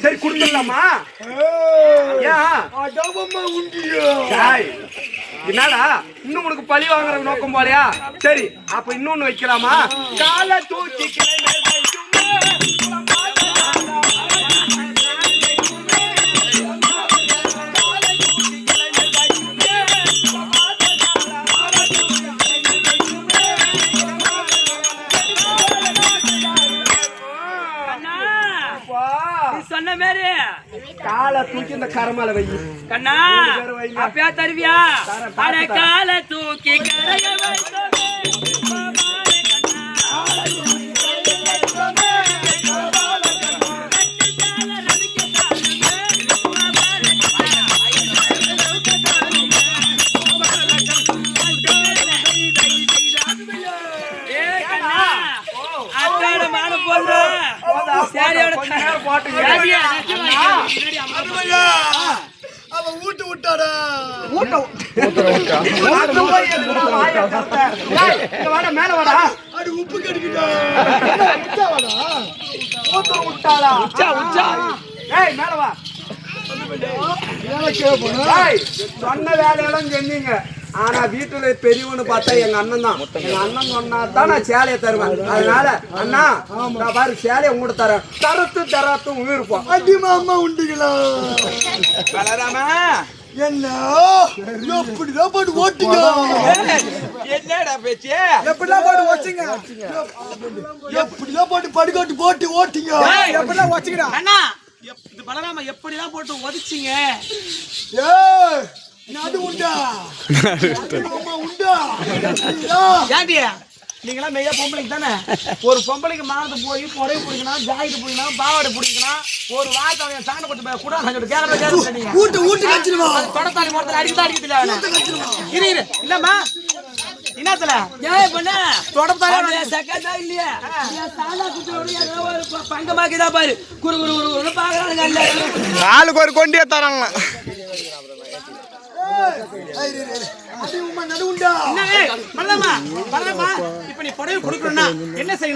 சரி கொடுத்துடலாமா? என்னடா? இன்னும் உனக்கு பழி வாங்குற நோக்கம் போலையா? சரி அப்ப இன்னொன்னு வைக்கலாமா? கால தூக்கி கிளை சொன்ன மாதிரி காலை தூக்கி இந்த கரமால வை கண்ணா அப்பயா தருவியா தரேன். கால தூக்கி கரைய அண்ணா, அவன் ஊட்டு விட்டாடா. அது போய் எதுக்குடா வாயை திறந்த? ஏய், இங்க வாடா, மேல வாடா. அது உப்பு கடிக்குதா? ஊத்த விட்டாளா? ஏய், மேல வா. சொன்ன வேலையெல்லாம் செஞ்சீங்க. ஆனா வீட்டுல பெரியவனு பார்த்தா எங்க அண்ணன் தான். எங்க அண்ணன் சொன்னா தான் நான் சேலையை தருவேன். அதனால அண்ணா நான் பாரு சேலையை உங்கள்கிட்ட தரேன். தரத்து தரத்தும் உயிர்ப்போம் அடி மாமா உண்டிகளா? வளராம? என்ன? எப்படிதான் போட்டு ஓட்டிங்க? என்னடா பேச்சு? எப்படிதான் போட்டு வச்சுங்க எப்படிதான் போட்டு படுகாட்டு போட்டு ஓட்டிங்க? எப்படிதான் வச்சுக்கிறா அண்ணா இது பலராம எப்படிலாம் போட்டு உதச்சிங்க? ஏய் நடு உண்டா? உண்டா? ஏண்டி நீங்களாம் மெய்யா பொம்பளைக்கு தானே? ஒரு பொம்பளைக்கு மானத்தை போய் புடவை பிடிக்கணும் ஜாக்கெட் பிடிக்கணும் பாவாடை பிடிக்கணும் ஒரு வார்த்தை அவன் சாண கொட்டு கூட சொல்லிட்டு கேட்கற கேட்கற நீங்க ஊட்டு ஊட்டு கச்சிருவா தொடத்தாலி மரத்துல அடிக்கதான் அடிக்கல இரு இரு. இல்லம்மா என்னத்துல? ஏய் பண்ண. தொடத்தாலி சக்கதா இல்லையா? ஒரு ப- பங்கமாக்கிதான் பாரு. குரு குரு குரு குரு பாக்குறானுங்க அல்ல ஆளுக்கு ஒரு கொண்டியே தராங்க அடி உமா நடு உண்டா என்ன ஏய், மல்லம்மா மல்லம்மா இப்ப நீ புடவை கொடுக்கணும்னா என்ன செய்யணும்?